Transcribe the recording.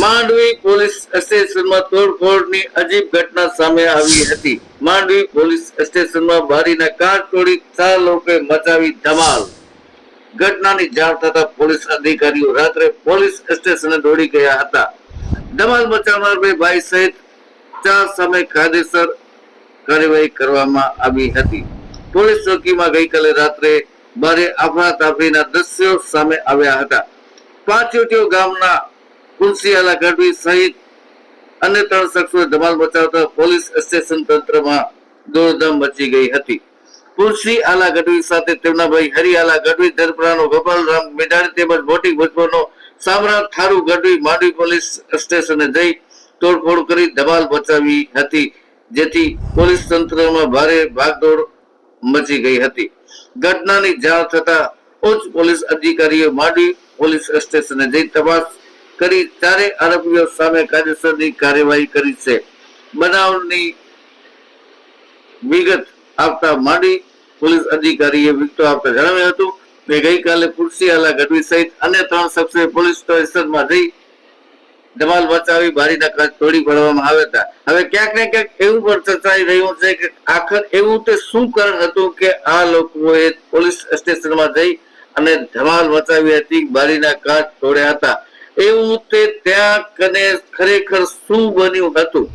Mandvi police સ્ટેશનમાં તોડફોડની અજીબ ઘટના સામે આવી હતી. માંડવી પોલીસ સ્ટેશનમાં બારીના કાચ તોડી ચાર લોકોએ મચાવી ધમાલ. ઘટનાની જાણ થતા પોલીસ અધિકારીઓ રાત્રે પોલીસ સ્ટેશને દોડી ગયા હતા. ધમાલ મચાવનાર બે ભાઈ સહિત ચાર સામે કાયદેસર કાર્યવાહી કરવામાં આવી હતી. પોલીસ ચોકીમાં ગઈકાલે રાત્રે ભારે અફરાતફરીના દ્રશ્યો સામે આવ્યા હતા. પાંચ ગામના કુલસિયાલા ગઢવી સહિત અન્ય ત્રણ શખ્સોએ ધમાલ મચાવતા પોલીસ સ્ટેશન તંત્રમાં દોડધામ મચી ગઈ હતી. કુલસી આલા ગઢવી સાથે તેમના ભાઈ હરિ ગઢવી ધરપરાનો ગોપાલરામ મેદાણી તેમજ મોટી ભુજપુરનો સામ્રાટ થારુ ગઢવી માંડવી પોલીસ સ્ટેશને જઈ તોડફોડ કરી ધમાલ મચાવી હતી, જેથી પોલીસ તંત્રમાં ભારે ભાગદોડ મચી ગઈ હતી. ઘટનાની જાણ થતા ઉચ્ચ પોલીસ અધિકારીઓ માંડવી પોલીસ સ્ટેશને જઈ તપાસ કરી ચારે આરોપીઓ સામે કાયદેસરની કાર્યવાહી કરી છે. બનાવની વિગત આપતા માંડી પોલીસ અધિકારીએ વિગતો આપતા જણાવ્યું હતું કે ગઈકાલે પુરસિયાલા ગઢવી સહિત અન્ય ત્રણ શખ્સોએ પોલીસ સ્ટેશનમાં જઈ ધમાલ મચાવી બારીના કાચ તોડી પાડવામાં આવ્યા હતા. હવે ક્યાંક ને ક્યાંક એવું પણ ચર્ચાઈ રહ્યું છે કે આખર એવું તે શું કારણ હતું કે આ લોકોએ પોલીસ સ્ટેશનમાં જઈ અને ધમાલ મચાવી હતી, બારીના કાચ તોડ્યા હતા? એવું તે ત્યાં કને ખરેખર શું બન્યું હતું?